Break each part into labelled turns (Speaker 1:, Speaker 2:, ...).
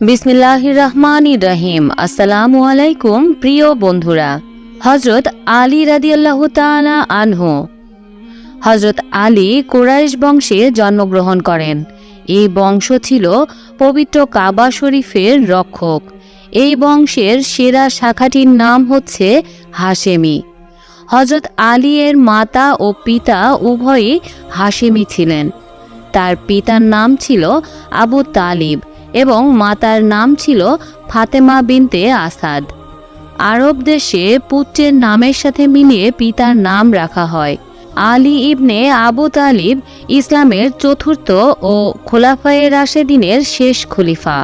Speaker 1: বিসমিল্লাহ রহমান রহিম আসসালামু আলাইকুম, প্রিয় বন্ধুরা। হজরত আলী রাদিয়াল্লাহ তাআলা আনহু। হজরত আলী কুরাইশ বংশে জন্মগ্রহণ করেন। এই বংশ ছিল পবিত্র কাবা শরীফের রক্ষক। এই বংশের সেরা শাখাটির নাম হচ্ছে হাশেমি। হজরত আলী এর মাতা ও পিতা উভয়ই হাশেমি ছিলেন। তার পিতার নাম ছিল আবু তালিব। এবং মাতার নাম ছিল ফাতেমা বিনতে আসাদ। আরব দেশে পুত্রের নামের সাথে মিলিয়ে পিতার নাম রাখা হয়। আলী ইবনে আবু তালিব ইসলামের চতুর্থ ও খোলাফায়ে রাশেদিনের শেষ খলিফা।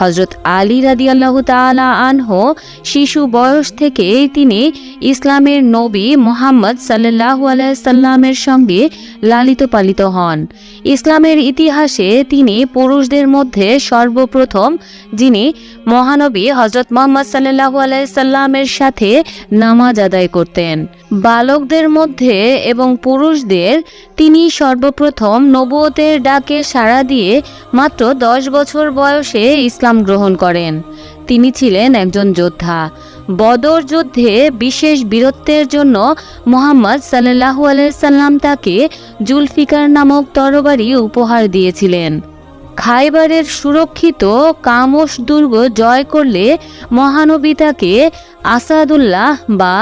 Speaker 1: হজরত আলী রাদিয়াল্লাহ তাআলা আনহু শিশু বয়স থেকেই তিনি ইসলামের নবী মোহাম্মদ সাল্লাল্লাহু আলাইহি সাল্লামের সঙ্গে লালিত পালিত হন। ইসলামের ইতিহাসে তিনি পুরুষদের মধ্যে সর্বপ্রথম, যিনি মহানবী হজরত মোহাম্মদ সাল্লাল্লাহু আলাইহি সাল্লামের সাথে নামাজ আদায় করতেন। বালকদের মধ্যে এবং পুরুষদের তিনি সর্বপ্রথম নবুয়তের ডাকে সাড়া দিয়ে মাত্র দশ বছর বয়সে ইসলাম গ্রহণ করেন। তিনি ছিলেন একজন যোদ্ধা। বদর যুদ্ধে বিশেষ বীরত্বের জন্য মোহাম্মদ সাল্লাহু আলাইসাল্লাম তাকে জুলফিকার নামক তরবারি উপহার দিয়েছিলেন। খাইবারের সুরক্ষিত কামস দুর্গ জয় করলে মহানবী তাকে আসাদুল্লাহ বা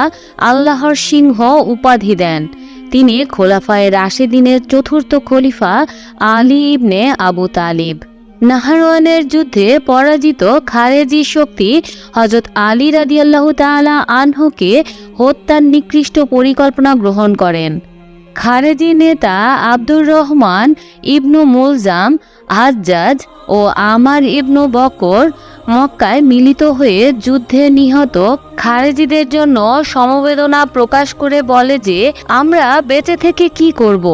Speaker 1: আল্লাহর সিংহ উপাধি দেন। তিনি খোলাফায় রাশেদিনের চতুর্থ খলিফা আলী ইবনে আবু তালিব। নাহারওয়ানের যুদ্ধে পরাজিত খারেজি শক্তি হজরত আলী রাদিয়াল্লাহ তাআলা আনহুকে হত্যার নিকৃষ্ট পরিকল্পনা গ্রহণ করেন। খারেজি নেতা আব্দুর রহমান, ইবনু মুলজাম হাজ্জাজ ও আমার ইবনু বকর মক্কায় মিলিত হয়ে যুদ্ধে নিহত খারেজিদের জন্য সমবেদনা প্রকাশ করে বলে যে, আমরা বেঁচে থেকে কি করব?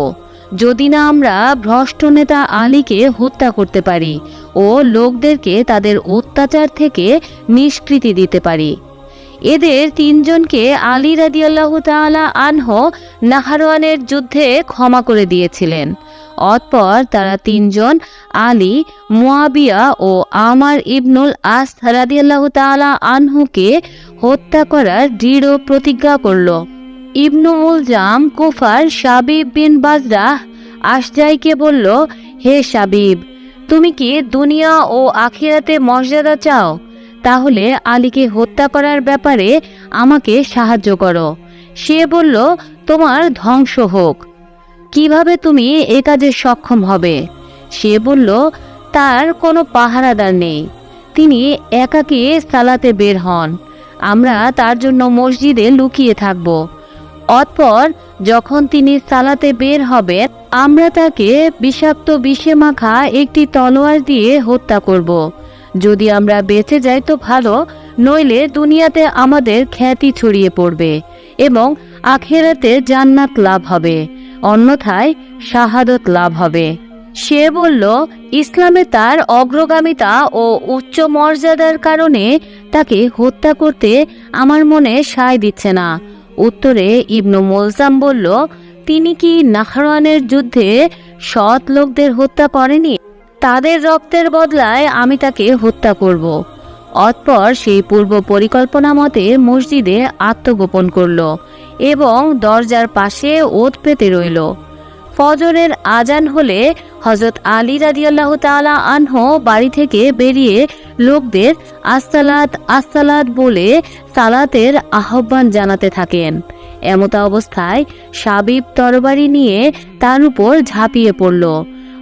Speaker 1: যদি না আমরা ভ্রষ্ট নেতা আলীকে হত্যা করতে পারি ও লোকদেরকে তাদের অত্যাচার থেকে নিষ্কৃতি দিতে পারি। এদের তিনজনকে আলী রাদিয়াল্লাহ তাআলা আনহ নাহারওয়ানের যুদ্ধে ক্ষমা করে দিয়েছিলেন। অতপর তারা তিনজন, আলী মুয়াবিয়া ও আমার ইবনুল আস রাদিয়াল্লাহ তাআলা আনহুকে হত্যা করার দৃঢ় প্রতিজ্ঞা করল। ইবনু মুলজাম কুফার সাবিব বিন বাজরা আশজাইকে বলল, হে সাবিব তুমি কি দুনিয়া ও আখিরাতে মর্যাদা চাও? তাহলে আলীকে হত্যা করার ব্যাপারে আমাকে সাহায্য করো। সে বলল, তোমার ধ্বংস হোক। কীভাবে তুমি এ কাজে সক্ষম হবে? সে বলল, তার কোনো পাহারাদার নেই। তিনি একাকে সালাতে বের হন। আমরা তার জন্য মসজিদে লুকিয়ে থাকব। অতপর যখন তিনি সালাতে বের হবেন, আমরা তাকে বিষাক্ত বিষে মাখা একটি তলোয়ার দিয়ে হত্যা করব। যদি আমরা বেঁচে যাই তো ভালো, নইলে দুনিয়াতে আমাদের খ্যাতি ছড়িয়ে পড়বে এবং আখেরাতে জান্নাত লাভ হবে, অন্যথায় শাহাদত লাভ হবে। সে বলল, ইসলামে তার অগ্রগামিতা ও উচ্চ মর্যাদার কারণে তাকে হত্যা করতে আমার মনে সায় দিচ্ছে না। উত্তরে ইবনু মোলজাম বলল, তিনি কি নাহরানের যুদ্ধে সৎ লোকদের হত্যা করেনি? তাদের রক্তের বদলায় আমি তাকে হত্যা করব। অতপর সেই পূর্ব পরিকল্পনা মতে মসজিদে আত্মগোপন করল এবং দরজার পাশে ওত পেতে রইল। ফজরের আজান হলে হজরত আলী রাদিয়াল্লাহ তাআলা আনহ বাড়ি থেকে বেরিয়ে লোকদের আস্তালাত আস্তালাত বলে সালাতের আহ্বান জানাতে থাকেন। এমতা অবস্থায় সাবিব তরবারি নিয়ে তার উপর ঝাঁপিয়ে পড়ল।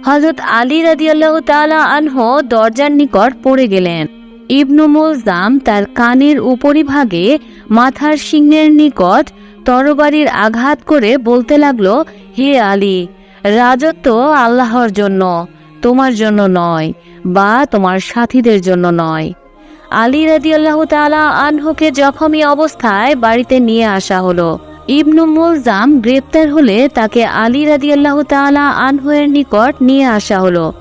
Speaker 1: হজরত আলী রাদিয়াল্লাহ তাআলা আনহ দরজার নিকট পড়ে গেলেন। ইবনু মুলজাম তার কানের উপরিভাগে মাথার সিংহের নিকট তরবারির আঘাত করে বলতে লাগল, হে আলী, রাজত্ব আল্লাহর জন্য, তোমার জন্য নয় বা তোমার সাথীদের জন্য নয়। আলী রাদিয়াল্লাহ তাআলা আনহুকে জখমি অবস্থায় বাড়িতে নিয়ে আসা হলো। ইবনু মুলজাম গ্রেপ্তার হলে তাকে আলী রাদিয়াল্লাহ তাআলা আনহুয়ের নিকট নিয়ে আসা হলো।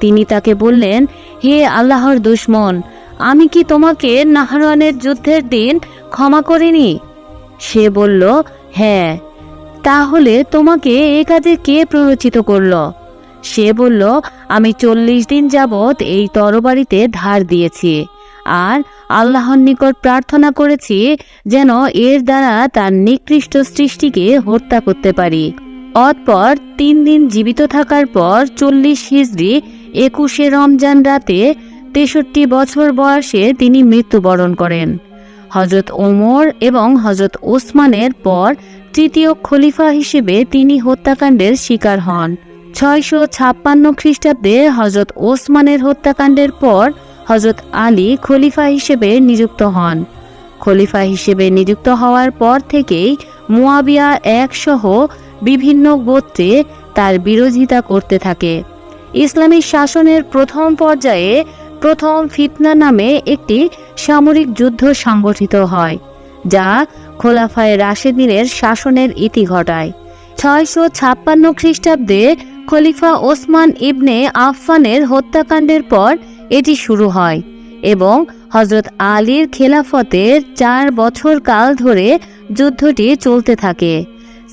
Speaker 1: তিনি তাকে বললেন, হে আল্লাহর দুশ্মন, আমি কি তোমাকে নাহরানের যুদ্ধের দিন ক্ষমা করিনি? সে বলল হ্যাঁ তাহলে তোমাকে এ কাজে কে প্ররোচিত করল? সে বলল, আমি চল্লিশ দিন যাবৎ এই তরবারিতে ধার দিয়েছি। আর আল্লাহর নিকট প্রার্থনা করেছি যেন এর দ্বারা তার নিকৃষ্ট সৃষ্টিকে হত্যা করতে পারি। অতপর তিন দিন জীবিত থাকার পর চল্লিশ হিজড়ি একুশে রমজান রাতে তেষট্টি বছর বয়সে তিনি মৃত্যুবরণ করেন। হজরত ওমর এবং হজরত ওসমানের পর তৃতীয় খলিফা হিসেবে তিনি হত্যাকাণ্ডের শিকার হন। ছয়শো ছাপ্পান্ন খ্রিস্টাব্দে হজরত ওসমানের হত্যাকাণ্ডের পর হজরত আলী খলিফা হিসেবে নিযুক্ত হন। খলিফা হিসেবে নিযুক্ত হওয়ার পর থেকেই মুয়াবিয়া একসহ বিভিন্ন গোত্রে তার বিরোধিতা করতে থাকে। ইসলামী শাসনের প্রথম পর্যায়ে প্রথম ফিতনা নামে একটি সামরিক যুদ্ধ সংগঠিত হয়, যা খোলাফায় রাশেদিনের শাসনের ইতি ঘটায়। ছয়শো ছাপ্পান্ন খ্রিস্টাব্দে খলিফা ওসমান ইবনে আফফানের হত্যাকাণ্ডের পর এটি শুরু হয় এবং হজরত আলীর খেলাফতের চার বছর কাল ধরে যুদ্ধটি চলতে থাকে।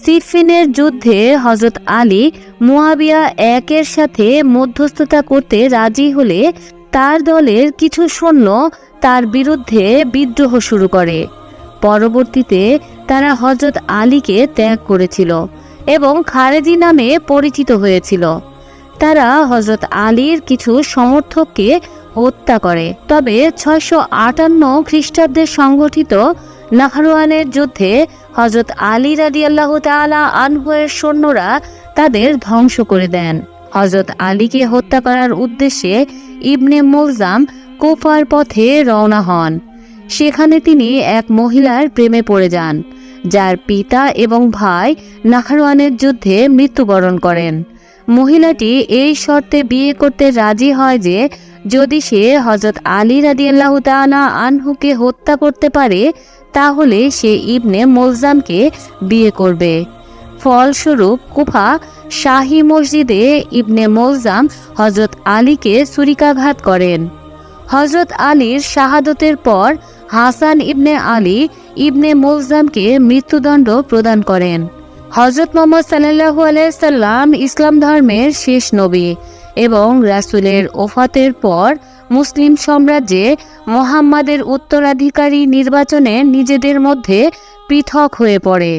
Speaker 1: সিফিনের যুদ্ধে হজরত আলী মুয়াবিয়া একের সাথে মধ্যস্থতা করতে রাজি হলে তার দলের কিছু সৈন্য তার বিরুদ্ধে বিদ্রোহ শুরু করে। পরবর্তীতে তারা হজরত আলীকে ত্যাগ করেছিল এবং খারেজি নামে পরিচিত হয়েছিল। তারা হজরত আলীর কিছু সমর্থককে হত্যা করে। তবে ছয়শো আটান্ন খ্রিস্টাব্দে সংগঠিত নাহরওয়ানের যুদ্ধে হজরত আলী রাদি আল্লাহ তালা আনহুয়ের সৈন্যরা তাদের ধ্বংস করে দেন। হজরত আলীকে হত্যা করার উদ্দেশ্যে ইবনে মুলজাম কুফার পথে রওনা হন। সেখানে তিনি এক মহিলার প্রেমে পড়ে যান, যার পিতা এবং ভাই নাখারওয়ানের যুদ্ধে মৃত্যুবরণ করেন। মহিলাটি এই শর্তে বিয়ে করতে রাজি হয় যে, যদি সে হজরত আলী রাদিয়াল্লাহ তাআলা আনহুকে হত্যা করতে পারে, তাহলে সে ইবনে মোলজামকে বিয়ে করবে। ফলস্বরূপ কুফা শাহী মসজিদে ইবনে মোলজাম হজরত আলীকে ছুরিকাঘাত করেন। হজরত আলীর শাহাদতের পর হাসান ইবনে আলী ইবনে মোলজামকে মৃত্যুদণ্ড প্রদান করেন। হজরত মোহাম্মদ সাল্লাহু আলাইসাল্লাম ইসলাম ধর্মের শেষ নবী এবং রাসুলের ওফাতের পর মুসলিম সাম্রাজ্যে মোহাম্মদের উত্তরাধিকারী নির্বাচনে নিজেদের মধ্যে পৃথক হয়ে পড়ে।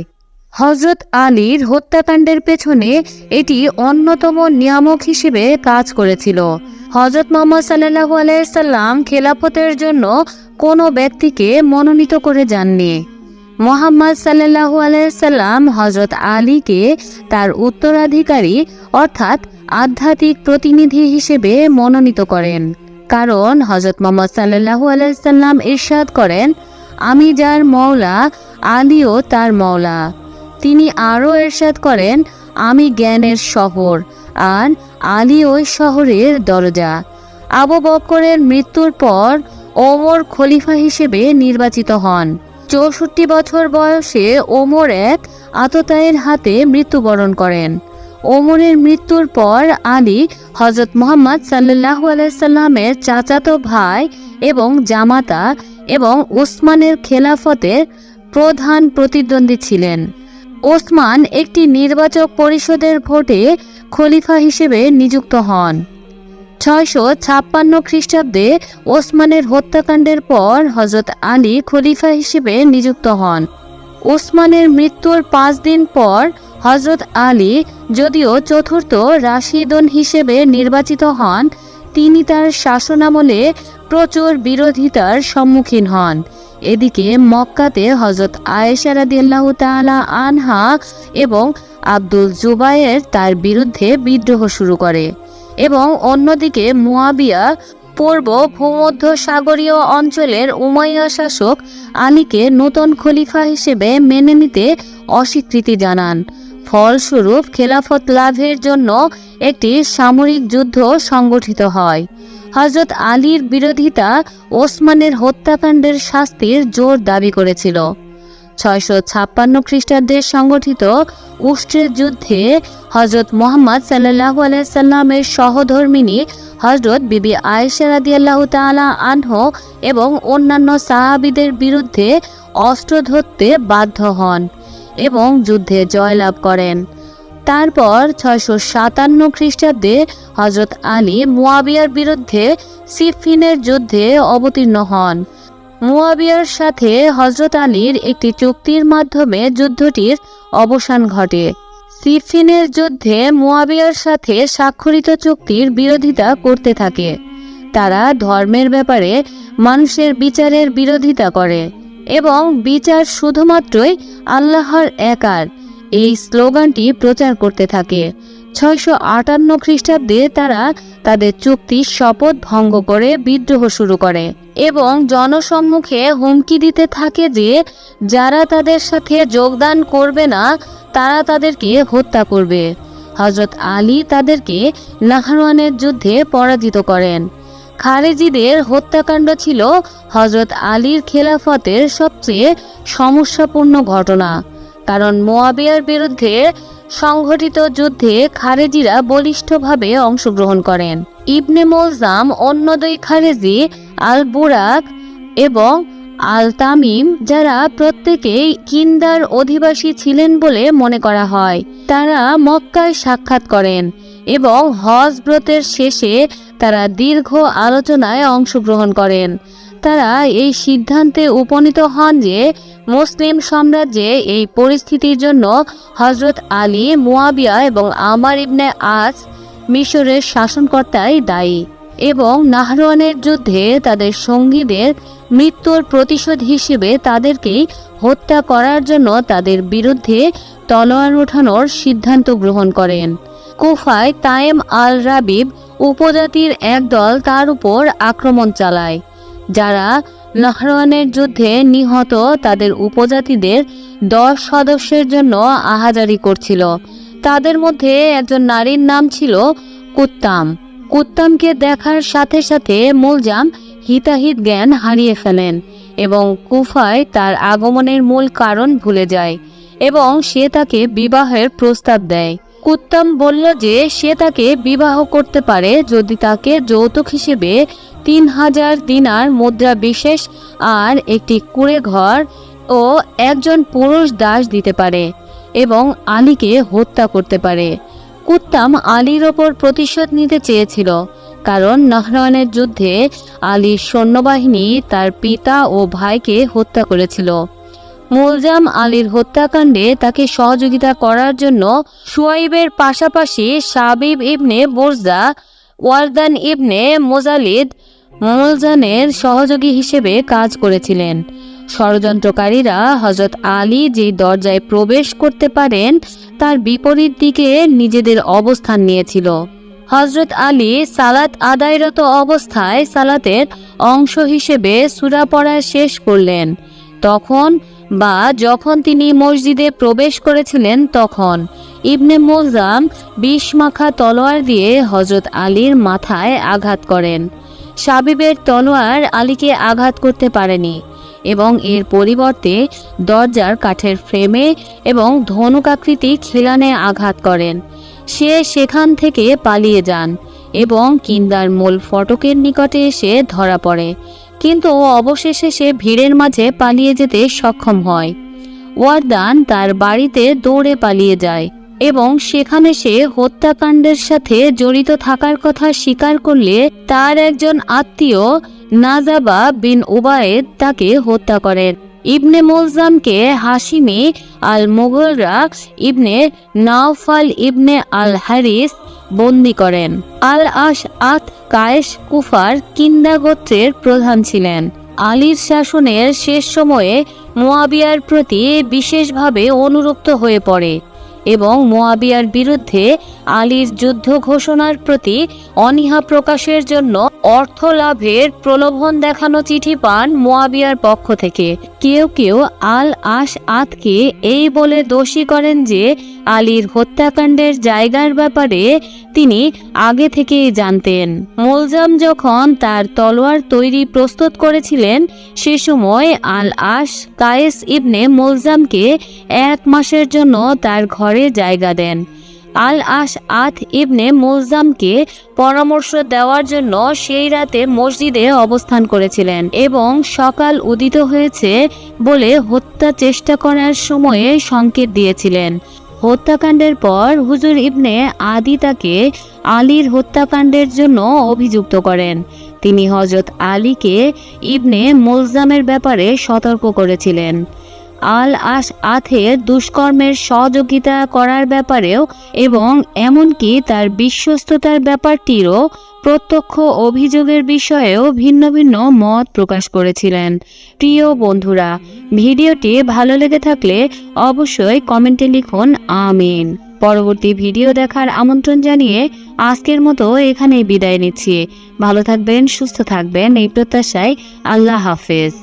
Speaker 1: হজরত আলীর হত্যাকাণ্ডের পেছনে এটি অন্যতম নিয়ামক হিসেবে কাজ করেছিল। হজরত মোহাম্মদ সাল্লাহু আলাইসাল্লাম খেলাফতের জন্য কোনো ব্যক্তিকে মনোনীত করে যাননি। মোহাম্মদ সাল্লাহু আলাইসাল্লাম হজরত আলীকে তার উত্তরাধিকারী অর্থাৎ আধ্যাত্মিক প্রতিনিধি হিসেবে মনোনীত করেন। কারণ হজরত মোহাম্মদ সাল্লাহু আলাইসাল্লাম ইরশাদ করেন, আমি যার মওলা, আলীও তার মওলা। তিনি আরও এরশাদ করেন, আমি জ্ঞানের শহর, আর আলী ওই শহরের দরজা। আবু বক্করের মৃত্যুর পর ওমর খলিফা হিসেবে নির্বাচিত হন। চৌষট্টি বছর বয়সে ওমর এক আততায়ের হাতে মৃত্যুবরণ করেন। ওমরের মৃত্যুর পর আলী হজরত মোহাম্মদ সাল্লাহ আলাইসাল্লামের চাচাতো ভাই এবং জামাতা এবং ওসমানের খেলাফতের প্রধান প্রতিদ্বন্দ্বী ছিলেন। ওসমান একটি নির্বাচক পরিষদের ভোটে খলিফা হিসেবে নিযুক্ত হন। ছয়শো ছাপ্পান্ন খ্রিস্টাব্দে ওসমানের হত্যাকাণ্ডের পর হজরত আলী খলিফা হিসেবে নিযুক্ত হন। ওসমানের মৃত্যুর পাঁচ দিন পর হজরত আলী যদিও চতুর্থ রাশিদন হিসেবে নির্বাচিত হন, তিনি তার শাসনামলে প্রচুর বিরোধিতার সম্মুখীন হন। এদিকে মক্কাতে হজরত আয়েশা রাদিয়াল্লাহ তাআলা আনহা এবং আব্দুল জুবায়ের তার বিরুদ্ধে বিদ্রোহ শুরু করে। এবং অন্যদিকে মুয়াবিয়া পূর্ব ভূমধ্য সাগরীয় অঞ্চলের উমাইয়া শাসক আলীকে নতুন খলিফা হিসেবে মেনে নিতে অস্বীকৃতি জানান। ফলস্বরূপ খেলাফত লাভের জন্য একটি সামরিক যুদ্ধ সংগঠিত হয়। হজরত আলীর বিরোধিতা ওসমানের হত্যাকাণ্ডের শাস্তির জোর দাবি করেছিল। ছয়শো ছাপ্পান্ন খ্রিস্টাব্দে সংগঠিত উষ্ট্রের যুদ্ধে হজরত মোহাম্মদ সাল্লাহু আলাইসাল্লামের সহধর্মিনী হজরত বিবি আয়েশা রাদিয়াল্লাহু তাআলা আনহ এবং অন্যান্য সাহাবিদের বিরুদ্ধে অস্ত্র ধরতে বাধ্য হন এবং যুদ্ধে জয়লাভ করেন। তারপর ছয়শো সাতান্ন খ্রিস্টাব্দে হজরত আলী মুয়াবিয়ার বিরুদ্ধে সিফিনের যুদ্ধে অবতীর্ণ হন। মুয়াবিয়ার সাথে হজরত আলীর একটি চুক্তির মাধ্যমে যুদ্ধটির অবসান ঘটে। সিফিনের যুদ্ধে মুয়াবিয়ার সাথে স্বাক্ষরিত চুক্তির বিরোধিতা করতে থাকে। তারা ধর্মের ব্যাপারে মানুষের বিচারের বিরোধিতা করে এবং বিচার শুধুমাত্রই আল্লাহর একার। এই স্লোগানটি প্রচার করতে থাকে। ছয়শো আটান্ন খ্রিস্টাব্দে তারা তাদের চুক্তি শপথ ভঙ্গ করে বিদ্রোহ শুরু করে এবং জনসম্মুখে হুমকি দিতে থাকে যে যারা তাদের সাথে যোগদান করবে না, তারা তাদেরকে হত্যা করবে। হজরত আলী তাদেরকে নাহরওয়ানের যুদ্ধে পরাজিত করেন। খারেজিদের হত্যাকাণ্ড ছিল হজরত আলীর খেলাফতের সবচেয়ে সমস্যাপূর্ণ ঘটনা। কারণ মোয়াবিয়ার বিরুদ্ধে সংঘটিত যুদ্ধে খারেজিরা বলিষ্ঠভাবে অংশগ্রহণ করেন। ইবনে মোলজাম অন্য দুই খারেজি আল বুরাক এবং আল তামিম যারা প্রত্যেকেই কিন্দার অধিবাসী ছিলেন বলে মনে করা হয়, তারা মক্কায় সাক্ষাৎ করেন এবং হজ ব্রতের শেষে তারা দীর্ঘ আলোচনায় অংশগ্রহণ করেন। তারা এই সিদ্ধান্তে উপনীত হন যে মুসলিম সাম্রাজ্যে এই পরিস্থিতির জন্য হজরত আলী, মুয়াবিয়া এবং আমার ইবনে আস মিশরের শাসনকর্তাই দায়ী এবং নাহরওয়ানের যুদ্ধে তাদের সঙ্গীদের মৃত্যুর প্রতিশোধ হিসেবে তাদেরকেই হত্যা করার জন্য তাদের বিরুদ্ধে তলোয়ার ওঠানোর সিদ্ধান্ত গ্রহণ করেন। কুফায় তায়েম আল রাবিব উপজাতির একদল তার উপর আক্রমণ চালায়। যারা নাহরওয়ানের যুদ্ধে নিহত তাদের উপজাতিদের দশ সদস্যের জন্য আহাজারি করছিল। তাদের মধ্যে একজন নারীর নাম ছিল কুত্তাম। কুত্তামকে দেখার সাথে সাথে মুলজাম হিতাহিত জ্ঞান হারিয়ে ফেলেন এবং কুফায় তার আগমনের মূল কারণ ভুলে যায় এবং সে তাকে বিবাহের প্রস্তাব দেয়। কুত্তাম বলল যে সে তাকে বিবাহ করতে পারে যদি তাকে যৌতুক হিসেবে তিন হাজার দিনার মুদ্রা বিশেষ আর একটি কুড়ে ঘর ও একজন পুরুষ দাস দিতে পারে এবং আলীকে হত্যা করতে পারে। কুত্তাম আলীর ওপর প্রতিশোধ নিতে চেয়েছিল, কারণ নাহরানের যুদ্ধে আলীর সৈন্যবাহিনী তার পিতা ও ভাইকে হত্যা করেছিল। মুলজাম আলীর হত্যাকাণ্ডে তাকে সহযোগিতা করার জন্য সুয়াইবের পাশাপাশি সাবিব ইবনে বোরজা, ওয়ারদান ইবনে মোজালিদ মুলজানের সহযোগী হিসেবে কাজ করেছিলেন। ষড়যন্ত্রকারীরা হজরত আলী যে দরজায় প্রবেশ করতে পারেন, তার বিপরীত দিকে নিজেদের অবস্থান নিয়েছিল। হজরত আলী সালাত আদায়রত অবস্থায় সালাতের অংশ হিসেবে সুরা পড়া শেষ করলেন। তখন বা যখন তিনি মসজিদে প্রবেশ করেছিলেন তখন ইবনে মোজাম বিষ মাখা তলোয়ার দিয়ে হজরত আলীর মাথায় আঘাত করেন। সাবিবের তলোয়ার আলীকে আঘাত করতে পারেনি এবং এর পরিবর্তে দরজার কাঠের ফ্রেমে এবং ধনুকাকৃতি খিলানে আঘাত করেন। সে সেখান থেকে পালিয়ে যান এবং কিন্দার মূল ফটকের নিকটে এসে ধরা পড়ে। কিন্তু অবশেষে সে ভিড়ের মাঝে পালিয়ে যেতে সক্ষম হয়। ওয়ারদান তার বাড়িতে দৌড়ে পালিয়ে যায় এবং সেখানে সে হত্যাকাণ্ডের সাথে জড়িত থাকার কথা স্বীকার করলে তার একজন আত্মীয় নাজাবা বিন ওবায়েদ তাকে হত্যা করেন। ইবনে মোলজামকে হাসিমি আল মোগলরা ইবনে নাওফাল ইবনে আল হারিস বন্দি করেন। আল আশ আত কায়েশ কুফার কিন্দা গোত্রের প্রধান ছিলেন। আলীর শাসনের শেষ সময়ে মোয়াবিয়ার প্রতি বিশেষভাবে অনুরক্ত হয়ে পড়ে। এবং মোয়াবিয়ার বিরুদ্ধে আলীর যুদ্ধ ঘোষণার প্রতি অনীহা প্রকাশের জন্য অর্থ লাভের প্রলোভন দেখানো চিঠি পান মোয়াবিয়ার পক্ষ থেকে। কেউ কেউ আল আশ আতকে এই বলে দোষী করেন যে আলীর হত্যাকাণ্ডের জায়গার ব্যাপারে তিনি আগে থেকেই জানতেন। মোলজাম যখন তার তলোয়ার তৈরি প্রস্তুত করেছিলেন, সে সময় আল আশ কায়েস ইবনে মোলজামকে এক মাসের জন্য তার ঘরে জায়গা দেন। আল আশ আত ইবনে মোলজামকে পরামর্শ দেওয়ার জন্য সেই রাতে মসজিদে অবস্থান করেছিলেন এবং সকাল উদিত হয়েছে বলে হত্যা চেষ্টা করার সময়ে সংকেত দিয়েছিলেন। হত্যাকাণ্ডের পর হুজুর ইবনে আদি তাকে আলীর হত্যাকাণ্ডের জন্য অভিযুক্ত করেন। তিনি হজরত আলীকে ইবনে মোলজামের ব্যাপারে সতর্ক করেছিলেন। আল আশ আথের দুষ্কর্মের সহযোগিতা করার ব্যাপারেও এবং এমনকি তার বিশ্বস্ততার ব্যাপারটিরও প্রত্যক্ষ অভিযোগের বিষয়েও ভিন্ন ভিন্ন মত প্রকাশ করেছিলেন। প্রিয় বন্ধুরা, ভিডিওটি ভালো লেগে থাকলে অবশ্যই কমেন্টে লিখুন আমিন। পরবর্তী ভিডিও দেখার আমন্ত্রণ জানিয়ে আজকের মতো এখানেই বিদায় নিচ্ছি। ভালো থাকবেন, সুস্থ থাকবেন, এই প্রত্যাশায় আল্লাহ হাফেজ।